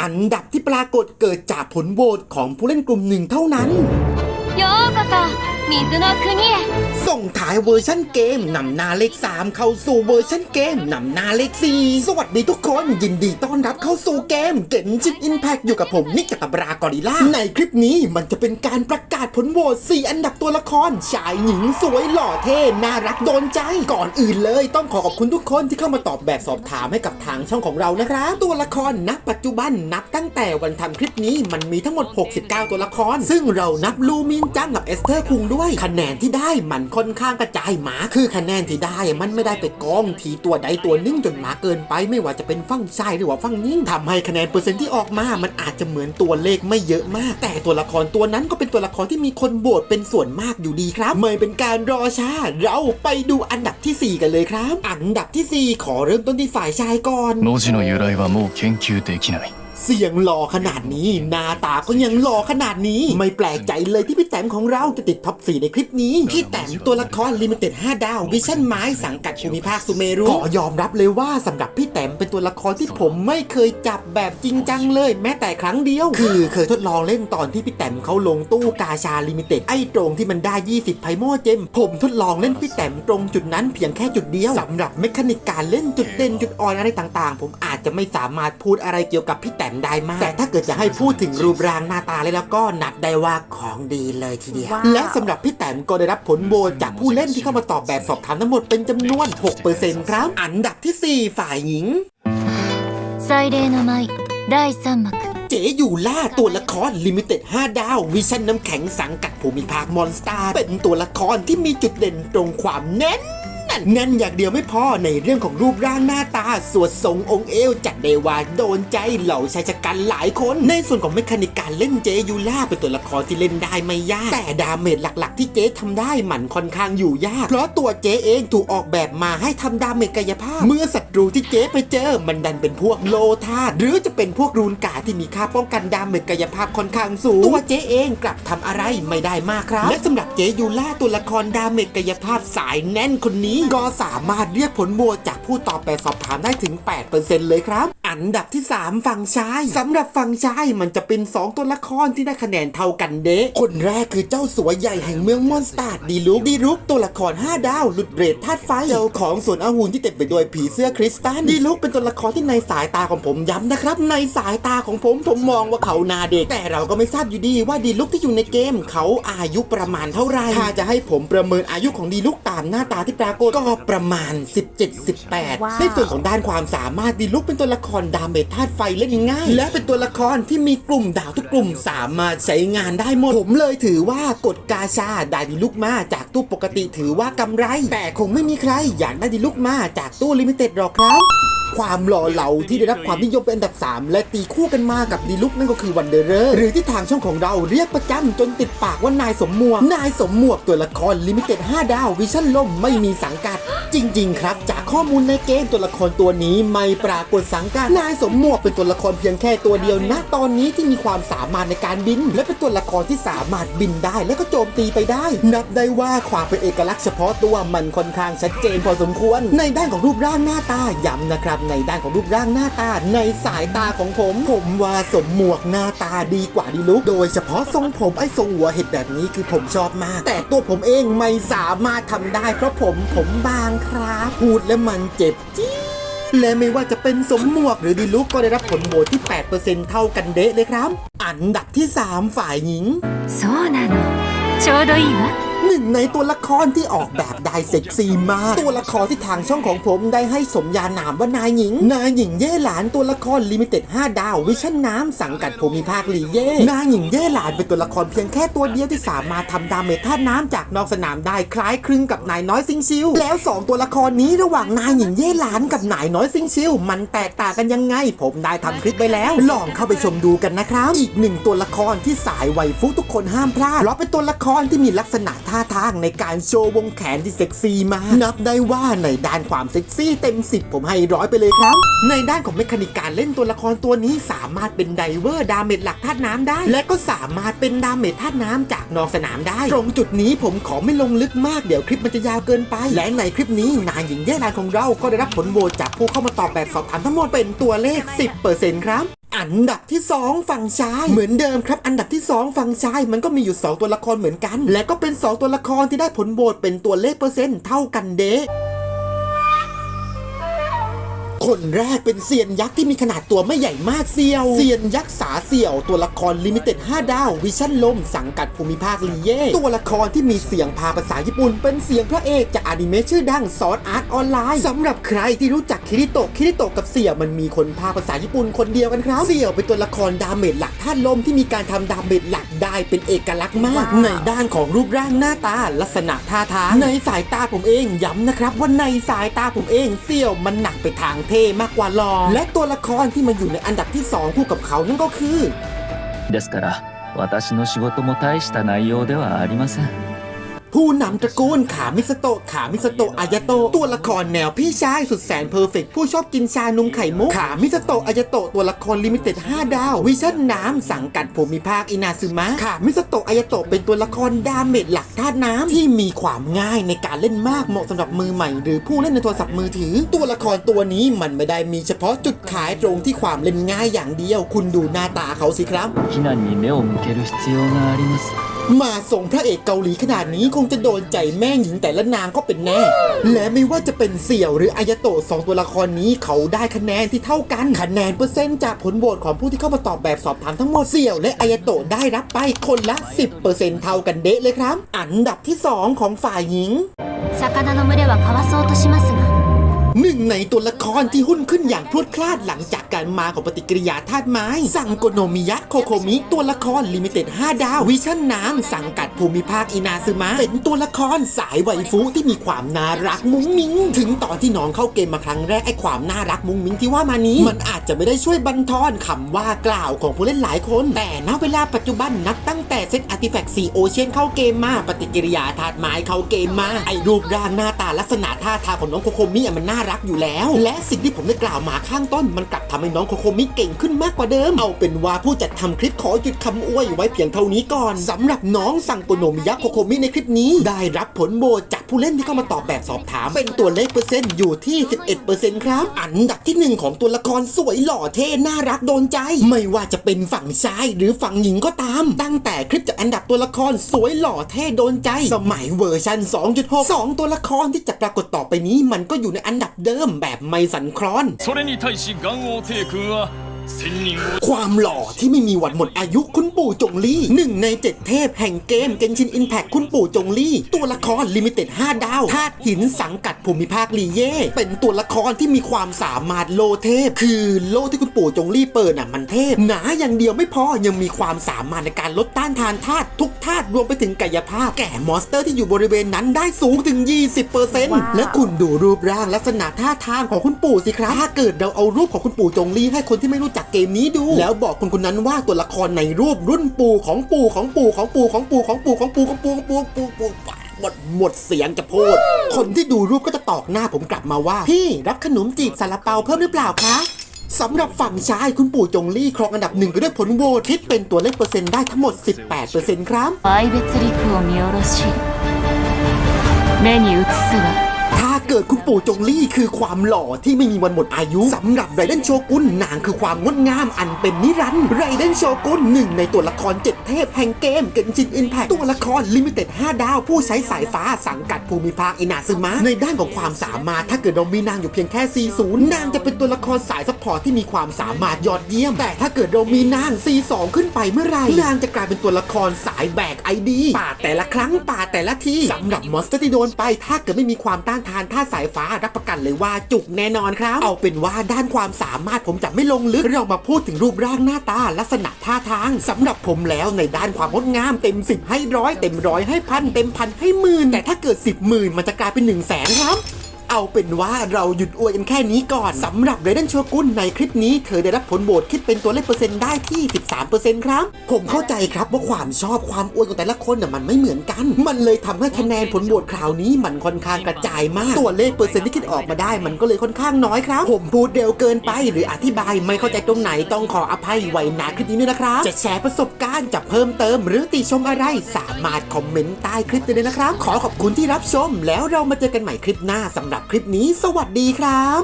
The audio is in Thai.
อันดับที่ปรากฏเกิดจากผลโหวตของผู้เล่นกลุ่มหนึ่งเท่านั้น ようこそ水の国へ ส่งท้ายเวอร์ชันเกมนำหน้าเลข 3 เข้าสู่เวอร์ชันเกมนำหน้าเลข 4 สวัสดีทุกคนยินดีต้อนรับเข้าสู่เกมเก็นชินอินแพคอยู่กับผมนิกกับตบรากอริล่า ในคลิปนี้มันจะเป็นการประกาศผลโหวต4อันดับตัวละคร ชายหญิงสวยหล่อเท่น่ารักโดนใจก่อนอื่นเลย ต้องขอขอบคุณทุกคนที่เข้ามาตอบแบบสอบถามให้กับทางช่องของเรานะครับตัวละครณปัจจุบันนับตั้งแต่วันทำคลิปนี้มันมีทั้งหมด 69 ตัวละคร ซึ่งเรานับลูมินจังกับเอสเธอร์คุงด้วยคะแนนที่ได้มันค่อนข้างกระจายหมา คือคะแนนที่ได้มันไม่ได้ไปกองทีตัวใดตัวหนึ่งจนหมาเกินไป ไม่ว่าจะเป็นฝั่งชายหรือว่าฝั่งยิ่งทำให้คะแนนเปอร์เซ็นต์ที่ออกมา มันอาจจะเหมือนตัวเลขไม่เยอะมาก แต่ตัวละครตัวนั้นก็เป็นตัวละครที่มีคนโหวตเป็นส่วนมากอยู่ดีครับ ไม่เป็นการรอช้า เราไปดูอันดับทีสี่ 4 กันเลยครับ อันดับทีสี่ 4 ขอเริ่มต้นที่ฝ่ายชายก่อน 文字の由来はもう研究できない เสียงหล่อขนาดนี้ หน้าตาก็ยังหล่อขนาดนี้ ไม่แปลกใจเลยที่พี่แต้มของเราจะติดท็อป 4 ในคลิปนี้ พี่แต้มตัวละครลิมิเต็ด5ดาววิชั่นไม้สังกัดภูมิภาคสุเมรุขอยอมรับเลยว่าสำหรับพี่แต้มเป็นตัวละครที่ผมไม่เคยจับแบบจริงจังเลย แม้แต่ครั้งเดียว คือเคยทดลองเล่นตอนที่พี่แต้มเขาลงตู้กาชาลิมิเต็ดไอ้ตรงที่มันได้ 20 ไพโมเจม ผมทดลองเล่นพี่แต้มตรงจุดนั้นเพียงแค่จุดเดียวสำหรับเมคานิกการเล่นจุดเด่นจุดอ่อนอะไรต่างๆ ผมอาจจะไม่สามารถพูดอะไรเกี่ยวกับพี่แต้มแต่ได้มาก แต่ถ้าเกิดจะให้พูดถึงรูปร่างหน้าตาเลยแล้วก็นับได้ว่าของดีเลยทีเดียว และสำหรับพี่แต้มก็ได้รับผลโบวตจากผู้เล่นที่เข้ามาตอบแบบสอบถามทั้งหมดเป็นจำนวน 6%ครับ อันดับที่ 4 ฝ่ายหญิงไซเดโนไม第3幕เจ๋อยู่ล่าตัวละครลิมิเต็ด5ดาว วิชั่นน้ำแข็งสังกัดภูมิภาคมอนสเตอร์เป็นตัวละครที่มีจุดเด่นตรงความเน้น แน่นอย่างเดียวไม่พอในเรื่องของรูปร่างหน้าตาสวดทรงองค์เอวจัดเดว่าโดนใจเหล่าชายชะ กันหลายคน ในส่วนของเมคานิกการเล่นเจยูล่าเป็นตัวละครที่เล่นได้ไม่ยาก แต่ดาเมจหลักๆ ที่เจทำได้มันค่อนข้างอยู่ยาก เพราะตัวเจเองถูกออกแบบมาให้ทำดาเมจกายภาพ เมื่อศัตรูที่เจไปเจอมันดันเป็นพวกโลธาหรือจะเป็นพวกรูนกาที่มีค่าป้องกันดาเมจกายภาพค่อนข้างสูง ตัวเจเองกลับทำอะไรไม่ได้มากครับ และสำหรับเจยูล่าตัวละครดาเมจกายภาพสายแน่นคนนี้ ก็สามารถเรียกผลโหวตจากผู้ตอบแบบสอบถามได้ถึง 8%เลยครับ อันดับที่ 3 ฝั่งชายสำหรับฝั่งชายมันจะเป็น 2 ตัวละครที่ได้คะแนนเท่ากันเดะคนแรกคือเจ้าสัวใหญ่แห่งเมืองมอนสตาร์ดีลุกดีลุกตัวละคร 5 ดาว หลุดเรทธาตุไฟเจ้าของสวนอาหูนที่เต็มไปด้วยผีเสื้อคริสตัลดีลุกเป็นตัวละครที่ในสายตาของผมย้ำนะครับ ในสายตาของผมผมมองว่าเขาหนาเด็ก แต่เราก็ไม่ทราบอยู่ดีว่าดีลุกที่อยู่ในเกม เขาอายุประมาณเท่าไหร่ถ้าจะให้ผมประเมินอายุของดีลุกตามหน้าตาที่ปรากฏก็ประมาณ 17-18 ในส่วนของด้านความสามารถดีลุกเป็นตัวละครดาเมจธาตุไฟเล่นง่ายและเป็นตัวละครที่มีกลุ่มดาวทุกกลุ่มสามารถใช้งานได้หมด ผมเลยถือว่ากดกาชาได้ดิลุกมาจากตู้ปกติถือว่ากำไร แต่คงไม่มีใครอยากได้ดิลุกมาจากตู้ลิมิเต็ดหรอกครับ ความหล่อเหลาที่ได้รับความนิยมเป็นอันดับ 3 และตีคู่กันมากับดีลุกนั่นก็คือวันเดอร์เรอร์หรือที่ทางช่องของเราเรียกประจำจนติดปากว่านายสมหมวก นายสมหมวกตัวละครลิมิเต็ด5ดาววิชั่นล่มไม่มีสังกัด จริง ๆ ครับ จากข้อมูลในเกมตัวละครตัวนี้ไม่ปรากฏสังกัดนายสมหมวกเป็นตัวละครเพียงแค่ตัวเดียวนะตอนนี้ที่มีความสามารถในการบิน และเป็นตัวละครที่สามารถบินได้และก็โจมตีไปได้ นับได้ว่าความเป็นเอกลักษณ์เฉพาะตัวมันค่อนข้างชัดเจนพอสมควร ในด้านของรูปร่างหน้าตาย้ำนะครับในด้านของรูปร่างหน้าตา ในสายตาของผม ผมว่าสมหมวกหน้าตาดีกว่าดีลุกโดยเฉพาะทรงผมไอ้ทรงหัวเห็ดแบบนี้คือผมชอบมาก แต่ตัวผมเองไม่สามารถทำได้เพราะผมผมบางครับ พูดแล้วมันเจ็บจี๊ด และไม่ว่าจะเป็นสมหมวกหรือดีลุกก็ได้รับผลโหวตที่ 8%เท่ากันเดะเลยครับ อันดับที่ 3 ฝ่ายหญิง そうなのちょうどいいわ หนึ่งในตัวละครที่ออกแบบได้เซ็กซี่มาก ตัวละครที่ทางช่องของผมได้ให้สมญานามว่านายหญิง นายหญิงเย่หลานตัวละครลิมิเต็ด5ดาว วิชั่นน้ำสังกัดภูมิภาคลีเย่นายหญิงเย่หลานเป็นตัวละครเพียงแค่ตัวเดียวที่สามารถทำดาเมจธาน้ำจากนอกสนามได้คล้ายคลึงกับนายน้อยซิงซิลแล้ว 2 ตัวละครนี้ระหว่างนายหญิงเย่หลานกับนายน้อยซิงซิลมันแตกต่างกันยังไง ผมได้ทำคลิปไปแล้ว ลองเข้าไปชมดูกันนะครับ อีกหนึ่งตัวละครที่สายไวฟุกทุกคนห้ามพลาดเพราะเป็นตัวละครที่มีลักษณะท่าทางในการโชว์วงแขนที่เซ็กซี่มาก นับได้ว่าในด้านความเซ็กซี่เต็ม 10 ผมให้ร้อยไปเลยครับ ในด้านของเมคานิกการเล่นตัวละครตัวนี้สามารถเป็นไดเวอร์ดาเมจหลักธาตุน้ำได้ และก็สามารถเป็นดาเมจธาตุน้ำจากนอกสนามได้ ตรงจุดนี้ผมขอไม่ลงลึกมากเดี๋ยวคลิปมันจะยาวเกินไป และในคลิปนี้นางหญิงแย่นานของเราก็ได้รับผลโหวตจากผู้เข้ามาตอบแบบสอบถามทั้งหมดเป็นตัวเลข 10%ครับ อันดับที่ 2 ฝั่งชาย เหมือนเดิมครับ อันดับที่ 2 ฝั่งชาย มันก็มีอยู่ 2 ตัวละครเหมือนกัน และก็เป็น 2 ตัวละครที่ได้ผลโหวตเป็นตัวเลขเปอร์เซ็นต์เท่ากันเดะ คนแรกเป็นเซียนยักษ์ที่มีขนาดตัวไม่ใหญ่มากเซียว เซียนยักษ์สาเสี่ยว ตัวละครลิมิเต็ด5ดาว วิชั่นลม สังกัดภูมิภาคลีเย่ ตัวละครที่มีเสียงพาภาษาญี่ปุ่น เป็นเสียงพระเอกจากอนิเมะชื่อดังซอสอาร์ตออนไลน์สำหรับใครที่รู้จักคิริโตะคิริโตะกับเสี่ยวมันมีคนพาภาษาญี่ปุ่นคนเดียวกันครับ เสี่ยวเป็นตัวละครดาเมจหลักธาตุลมที่มีการทำดาเมจหลัก ได้เป็นเอกลักษณ์มาก ในด้านของรูปร่างหน้าตา ลักษณะท่าทางในสายตาผมเองย้ำนะครับว่าในสายตาผมเองเสี่ยวมันหนักไปทางเท่มากกว่าหลอและตัวละครที่มาอยู่ในอันดับที่สองคู่กับเขานั่นก็คือ ですから私の仕事も大した内容ではありません ผู้นำตระกูลขามิสโตะขามิสโตะอายาโตะตัวละครแนวพี่ชายสุดแสนเพอร์เฟกต์ผู้ชอบกินชานมไข่มุกขามิสโตะอายาโตะตัวละครลิมิเต็ด 5 ดาว วิชั่นน้ำสังกัดภูมิภาคอินาซึมะขามิสโตะอายาโตะเป็นตัวละครดาเมจหลักธาตุน้ำที่มีความง่ายในการเล่นมากเหมาะสำหรับมือใหม่ หรือผู้เล่นในโทรศัพท์มือถือ ตัวละครตัวนี้มันไม่ได้มีเฉพาะจุดขายตรงที่ความเล่นง่ายอย่างเดียว คุณดูหน้าตาเขาสิครับ 避難に目を向ける必要があります มาส่งพระเอกเกาหลีขนาดนี้คงจะโดนใจแม่หญิงแต่ละนางก็เป็นแน่ และไม่ว่าจะเป็นเสี่ยวหรืออายาโตะสองตัวละครนี้เขาได้คะแนนที่เท่ากัน คะแนนเปอร์เซ็นต์จากผลโหวตของผู้ที่เข้ามาตอบแบบสอบถามทั้งหมดเสี่ยวและอายาโตะได้รับไปคนละ 10%เท่ากันเดะเลยครับ อันดับที่ 2 ของฝ่ายหญิง 魚の群れはかわそうとしますが หนึ่งในตัวละครที่หุ้นขึ้นอย่างพรวดพลาดหลังจากการมาของปฏิกิริยาธาตุไม้ สั่งโกโนมิยะโคโคมิ ตัวละครลิมิเต็ด 5 ดาว วิชั่นน้ำสังกัดภูมิภาคอินาซึมะ เป็นตัวละครสายไวฟูที่มีความน่ารักมุ้งมิ้ง ถึงตอนที่น้องเข้าเกมมาครั้งแรกไอ้ความน่ารักมุ้งมิ้งที่ว่ามานี้ มันอาจจะไม่ได้ช่วยบันทอนคำว่ากล่าวของผู้เล่นหลายคน แต่ณเวลาปัจจุบันนับตั้งแต่เซตอาร์ติแฟกต์ซีโอเชียนเข้าเกมมาปฏิกิริยาธาตุไม้เข้าเกมมาไอ้รูปร่างหน้าตาลักษณะท่าทางของน้องโคโคมิมันน่ารักอยู่แล้ว และสิ่งที่ผมได้กล่าวมาข้างต้น มันกลับทำให้น้องโคโคมิเก่งขึ้นมากกว่าเดิม เอาเป็นว่าผู้จัดทำคลิปขอหยุดคำอวยไว้เพียงเท่านี้ก่อนสำหรับน้องสังโกโนมิยะโคโคมิในคลิปนี้ ได้รับผลโหวตจากผู้เล่นที่เข้ามาตอบแบบสอบถาม เป็นตัวเลขเปอร์เซ็นต์อยู่ที่ 11%ครับ อันดับที่หนึ่งของตัวละครสวยหล่อเท่น่ารักโดนใจ ไม่ว่าจะเป็นฝั่งชายหรือฝั่งหญิงก็ตาม ตั้งแต่คลิปจากอันดับตัวละครสวยหล่อเท่โดนใจ สมัยเวอร์ชัน2.6 2 ตัวละครที่จะปรากฏต่อไปนี้มันก็อยู่ในอันดับเดิมแบบไม่สันคลอน ความหล่อที่ไม่มีวันหมดอายุคุณปู่จงลี่หนึ่งในเจ็ดเทพแห่งเกมเกนชินอิมแพคคุณปู่จงลี่ ตัวละครลิมิเต็ดห้าดาวธาตุหินสังกัดภูมิภาคลีเย่เป็นตัวละครที่มีความสามารถโลเทพ คือโลที่คุณปู่จงลี่เปิดน่ะมันเทพ หนาอย่างเดียวไม่พอยังมีความสามารถในการลดต้านทานธาตุทุกธาตุรวมไปถึงกายภาพ แก่มอนสเตอร์ที่อยู่บริเวณนั้นได้สูงถึง 20%และคุณดูรูปร่างลักษณะท่าทางของคุณปู่สิครับถ้าเกิดเราเอารูปของคุณปู่จงลี่ให้คนที่ไม่รู้จักจากเกมนี้ดู แล้วบอกคนคนนั้นว่าตัวละครในรูปรุ่นปู่ของปู่ของปู่ของปู่ของปู่ของปู่ของปู่ของปู่ของปู่ปู่ปู่หมดหมดเสียงจะพูด คนที่ดูรูปก็จะตอกหน้าผมกลับมาว่า พี่รับขนมจีบซาลาเปาเพิ่มหรือเปล่าคะสำหรับฝั่งชายคุณปู่จงลี่ครองอันดับหนึ่งไปด้วยผลโหวตคิดเป็นตัวเลขเปอร์เซ็นต์ได้ทั้งหมด 18%ครับไอเบตริคุโอมิโอโรชิเมนูอุตสึวะ กิดคุณปู่จงลี่คือความหล่อที่ไม่มีวันหมดอายุสำหรับไรเดนโชกุนนางคือความงดงามอันเป็นนิรันดร์ไรเดนโชกุนหนึ่งในตัวละครเจ็ดเทพแห่งเกมเกนจินอินแพคตัวละครลิมิเต็ด5ดาวผู้ใช้สายฟ้าสังกัดภูมิภาคอินาซึมะในด้านของความสามารถถ้าเกิดเรามีนางอยู่เพียงแค่ 40 นางจะเป็นตัวละครสายซัพพอร์ตที่มีความสามารถยอดเยี่ยม แต่ถ้าเกิดเรามีนาง42ขึ้นไปเมื่อไหร่นางจะกลายเป็นตัวละครสายแบกไอดีปาแต่ละครั้งปาแต่ละทีสำหรับมอนสเตอร์ที่โดนไปถ้าเกิดไม่มีความต้านทานท่าสายฟ้ารับประกันเลยว่าจุกแน่นอนครับ เอาเป็นว่าด้านความสามารถผมจะไม่ลงลึกเรามาพูดถึงรูปร่างหน้าตาลักษณะท่าทางสำหรับผมแล้วในด้านความงดงามเต็มสิบให้ร้อยเต็มร้อยให้พันเต็มพันให้หมื่นแต่ถ้าเกิดสิบหมื่นมันจะกลายเป็นหนึ่งแสนครับ เอาเป็นว่าเราหยุดอวยกันแค่นี้ก่อนสำหรับเรเดนโชกุนในคลิปนี้เธอได้รับผลโหวตคิดเป็นตัวเลขเปอร์เซ็นต์ได้ที่ 13%ครับ ผมเข้าใจครับว่าความชอบความอวยของแต่ละคนน่ะมันไม่เหมือนกัน มันเลยทำให้คะแนนผลโหวตคราวนี้มันค่อนข้างกระจายมาก ตัวเลขเปอร์เซ็นต์ที่คิดออกมาได้ มันก็เลยค่อนข้างน้อยครับ ผมพูดเร็วเกินไปหรืออธิบายไม่เข้าใจตรงไหนต้องขออภัยไว้ณคลิปนี้ด้วยนะครับ จะแชร์ประสบการณ์จะเพิ่มเติม หรือติชมอะไรสามารถคอมเมนต์ใต้คลิปได้เลยนะครับ ขอขอบคุณที่รับชม แล้วเรามาเจอกันใหม่คลิปหน้าสำหรับคลิปนี้ สวัสดีครับ